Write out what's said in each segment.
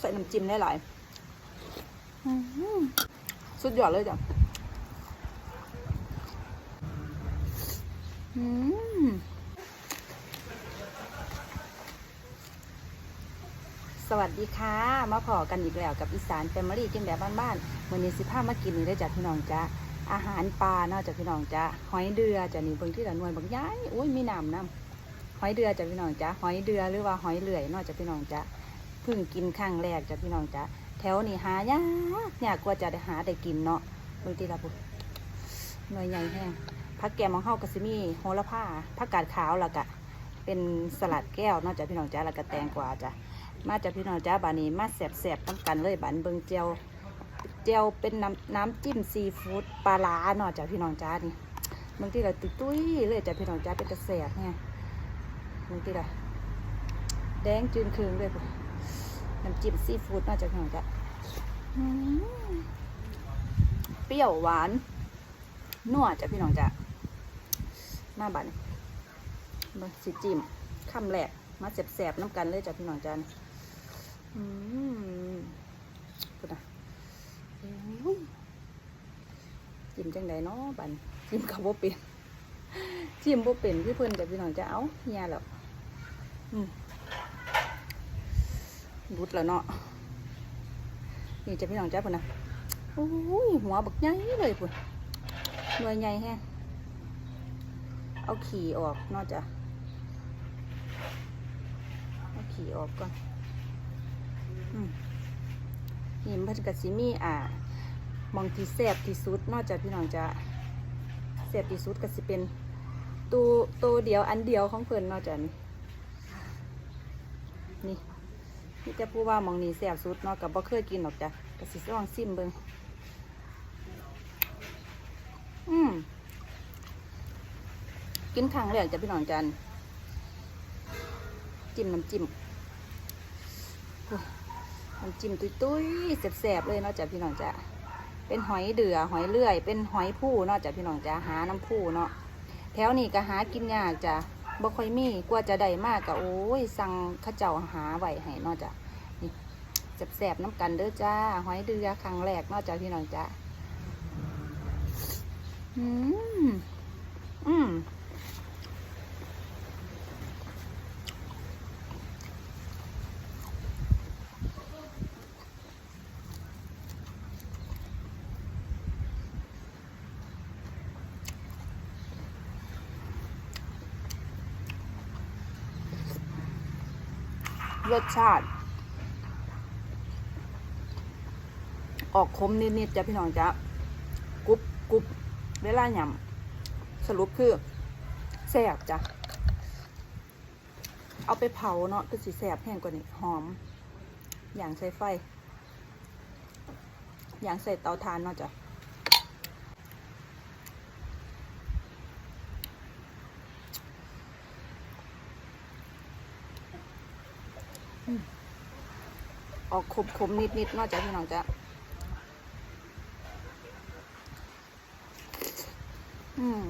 ใส่น้ำจิ้มได้หลายอื้อหือสุดยอดเลยจ้ะอืมสวัสดีค่ะ มาพอกันอีกแล้วกับอีสานแฟมิลี่กินแบบบ้านๆวันนี้สิพามากินนี่ได้จากพี่น้องจ้าอาหารปลาเนอกจากพี่น้องจ้าหอยเดือจ้ะนี่เบิ่งที่ละหน่วยบางย้ายอุ้ยมีน้ำน้ำหอยเดือจ้ะพี่น้องจ้าหอยเดือหรือว่าหอยเหลื่อยเนอกจากพี่น้องจ้าเพิ่งกินครั้งแรกจ้ะพี่น้องจ้าแถวนี้หายากยากกว่าจะได้หาได้กินเนาะเบิ่งที่ละปุ๊หน่วยใหญ่แห้งผักแกมของเฮากระสิมีโหระพาผักกาดขาวแล้วก็เป็นสลัดแก้วเนอกจากพี่น้องจ้าแล้วก็แตงกวาจ้ะมาจากพี่น้องจ้าบานี้มาแสบๆต้องกันเลยบานเบิงเจียวเจียวเป็นน้ำน้ำจิ้มซีฟู้ดปลาล้าเนาะจากพี่น้องจ้านี่บางทีเราตุ้ยเลยจากพี่น้องจ้าเป็นกระแสบไงบางทีเราแดงจืนคืนเลยพุ่ น้ำจิ้มซีฟู้ดเนาจากพี่น้องจ้าอืมเปรี้ยวหวานนัวจากพี่น้องจ้ามาบานเบิ่งสิจิ้มคำแรกมาแสบๆน้ำกันเลยจากพี่น้องจ้านี่อืมพูดนะจิ้มจังไดเนาะบันจิ้มกับบเป็นจิ้มบเป็นพี่เพิ่นกับพี่น้องจะเอาเฮียแล้วอืม รุดแล้วเนาะนี่จะพี่น้องจ้าพุ่นนะโอ้ยหัวบักใหญ่เลยพุ่นหน่วยใหญ่แฮะเอาขี่ออกนอกจากเอาขี่ออกก่อนอืมนี่มันก็สิมีอ่ามองที่แซ่บที่สุดนอกจากพี่น้องจะแซ่บที่สุดก็สิเป็นตัวตัวเดียวอันเดียวของเพิ่นนอกจากนี้ นี่จะพูดว่ามองนี้แซ่บสุดเนอกกับบ่เคยกินหรอกจ้ะก็สิลองซิมเบิงอืมกินครั้งแรกจ้ะพี่น้องจันจิ้มน้ำจิ้มน้ำจิ้มตุ้ยๆแสบๆเลยเนาะจ้ะพี่น้องจ้ะเป็นหอยเดือหอยเลื่อย เป็นหอยผู้เนาะจ้ะพี่น้องจ้ะหาน้ำผู้เนาะแถวนี้ก็หากินยากจ้ะ บ่ค่อยมีกว่าจะได้มากก็โอ้ย สั่งข้าเจ้าหาไว้ให้นาะจ้ะนี่แสบๆน้ำกันเด้อจ้าหอยเดือครั้งแรกนาะจ้ะพี่น้องจ้าอืมอืม รสชาติ ออกคมนิดๆจ้ะพี่น้องจ้ะกรุบกรุบเวลาหยำสรุปคือแซ่บจ้ะ เอาไปเผาเนาะคือสีแซ่บแห้งกว่านี้หอม อย่างใส่ไฟ อย่างใส่เตาถ่านเนาะจ้ะ ออกขมขมนิดนิดนอกจากพี่น้องจะอืม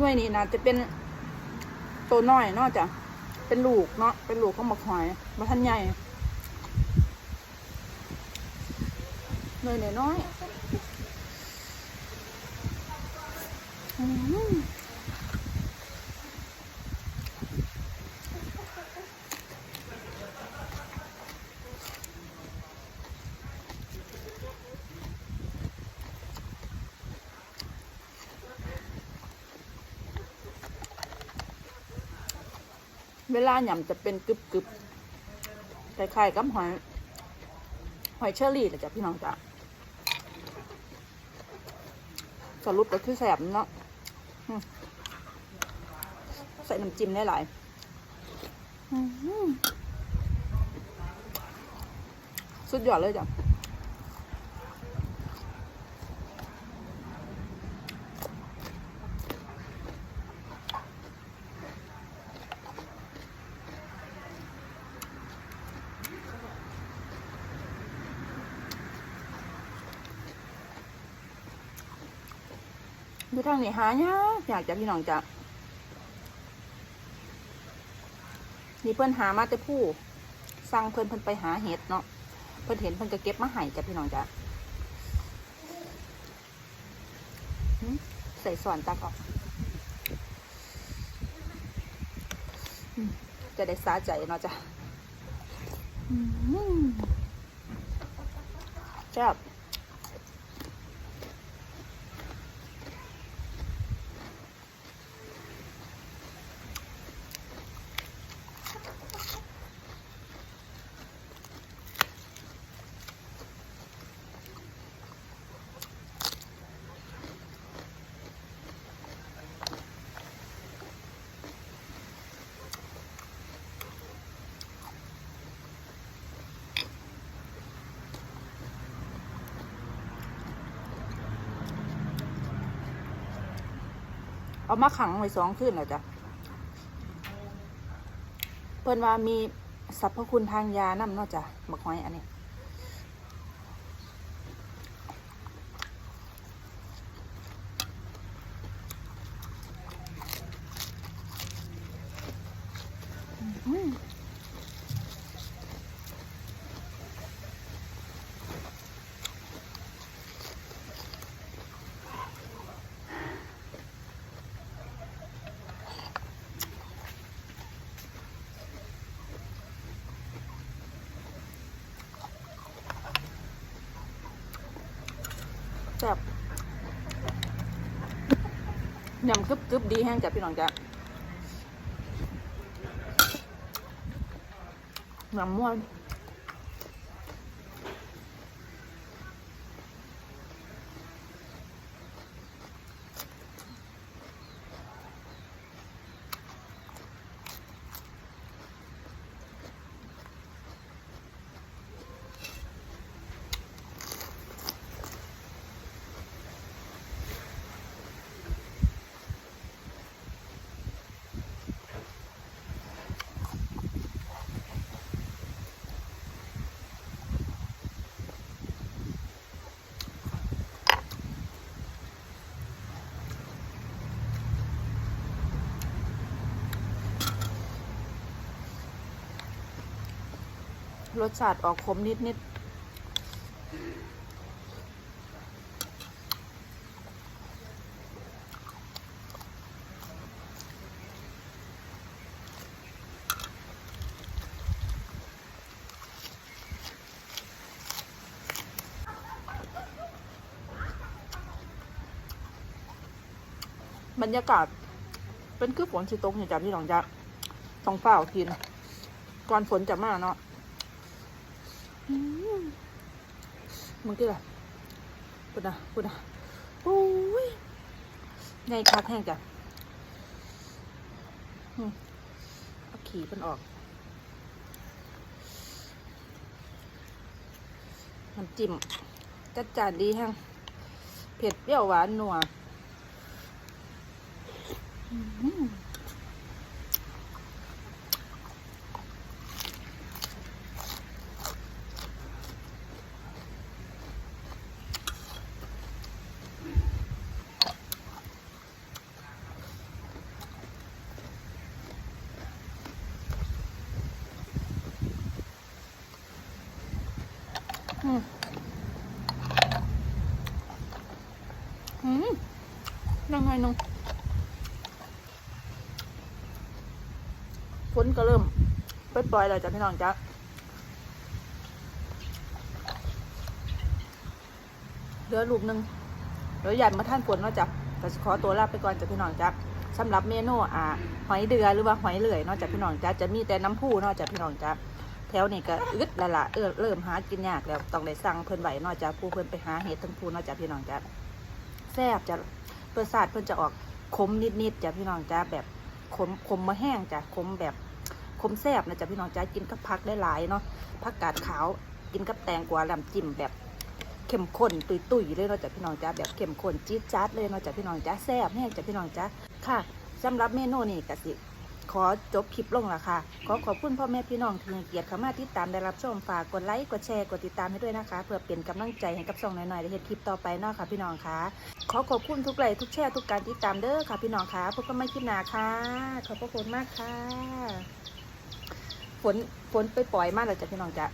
ด้วยนี่นะจะเป็นตัวน้อยนอกจาก เป็นลูกเนาะเป็นลูกของหมกหอยมาทันใหญ่เนยน้อยๆอื ลาหย่ำจะเป็นกรึบๆคล้ายๆกับหอยหอยเชอรี่แหละจ้ะพี่น้องจ้ะสรุปก็คือแสบเนาะใส่น้ำจิ้มได้หลายสุดยอดเลยจ้ะ อยู่ทางนี้หายากอยากจะพี่น้องจะนี่เพื่อนหามาแต่ผู้สั่งเพื่อนเพื่อนไปหาเห็ดเนาะเพื่อนเห็นเพื่อนก็เก็บมาให้จ้ะพี่น้องจ้ะใส่ส่วนตากออก จะได้สาใจเนาะจ้ะอืม เอามาขังไว้สองคืนแล้วจ้ะเพิ่นว่ามีสรรพคุณทางยานำเนาะจ้ะบักหอยอันนี้อืม แซ่บยำกึบกึบดีแห้งจ้ะพี่น้องจ้ะยำม่วน รสชาติออกขมนิดนิดบรรยากาศเป็นคือฝนสิตกเนี่ยจ้ะพี่น้องจะต้องเฝ้ากิน ก่อนฝนจะมาเนาะ อืม มึงกี่ละพูดนะพูดนะโอ้ยไงคักแห้งจ้ะอืมเอาขี่มันออก น้ำจิ้มจัดจานดีแห้งเผ็ดเปรี้ยวหวานนัว อืม อืมอืมยังไงนุ่งฝนก็เริ่มปล่อยๆแล้วจ้ะพี่น้องจ้ะเหลือลูกหนึ่งเดี๋ยวหยันมาท่านฝนเนาะจ้ะแต่ขอตัวลาไปก่อนจ้ะพี่น้องจ้ะสำหรับเมนูอ่าหอยเดือหรือว่าหอยเหลื่อยเนาะจ้ะพี่น้องจ้ะจะมีแต่น้ำผู้เนาะจ้ะพี่น้องจ้ะ แถวนี้ก็อึดละละเออเริ่มหากินยากแล้วต้องได้สั่งเพิ่นไหวนอกจากผู้เพิ่นไปหาเห็ดทั้งผู้นอกจากพี่น้องจ้ะแซ่บจะเพื่อศาสตร์เพิ่นจะออกขมนิดๆจ้ะพี่น้องจ้ะแบบขมขมมาแห้งจ้ะขมแบบขมแซ่บนะจ้ะพี่น้องจ้ะกินกับผักได้หลายเนาะผักกาดขาวกินกับแตงกวาลำจิ้มแบบเข้มข้นตุยๆเลยเนาะจ้ะพี่น้องจ้ะแบบเข้มข้นจี๊ดจ๊าดเลยเนาะจ้ะพี่น้องจ้ะแซ่บแห้งจ้ะพี่น้องจ้ะค่ะสำหรับเมนูนี้ก็สิ ขอจบคลิปลงละค่ะ ขอขอบคุณพ่อแม่พี่น้องที่ให้เกียรติเข้ามาติดตามได้รับชมฝากกดไลค์กดแชร์กดติดตามให้ด้วยนะคะ เพื่อเป็นกำลังใจให้กับช่องหน่อยๆได้เห็นคลิปต่อไปเนาะค่ะพี่น้องค่ะขอขอบคุณทุกไลค์ทุกแชร์ทุกการติดตามเด้อค่ะพี่น้องค่ะพบกันใหม่คลิปหน้าค่ะ ขอบพระคุณมากค่ะฝนฝนไปปล่อยมากเลยจ้ะพี่น้องจ้ะ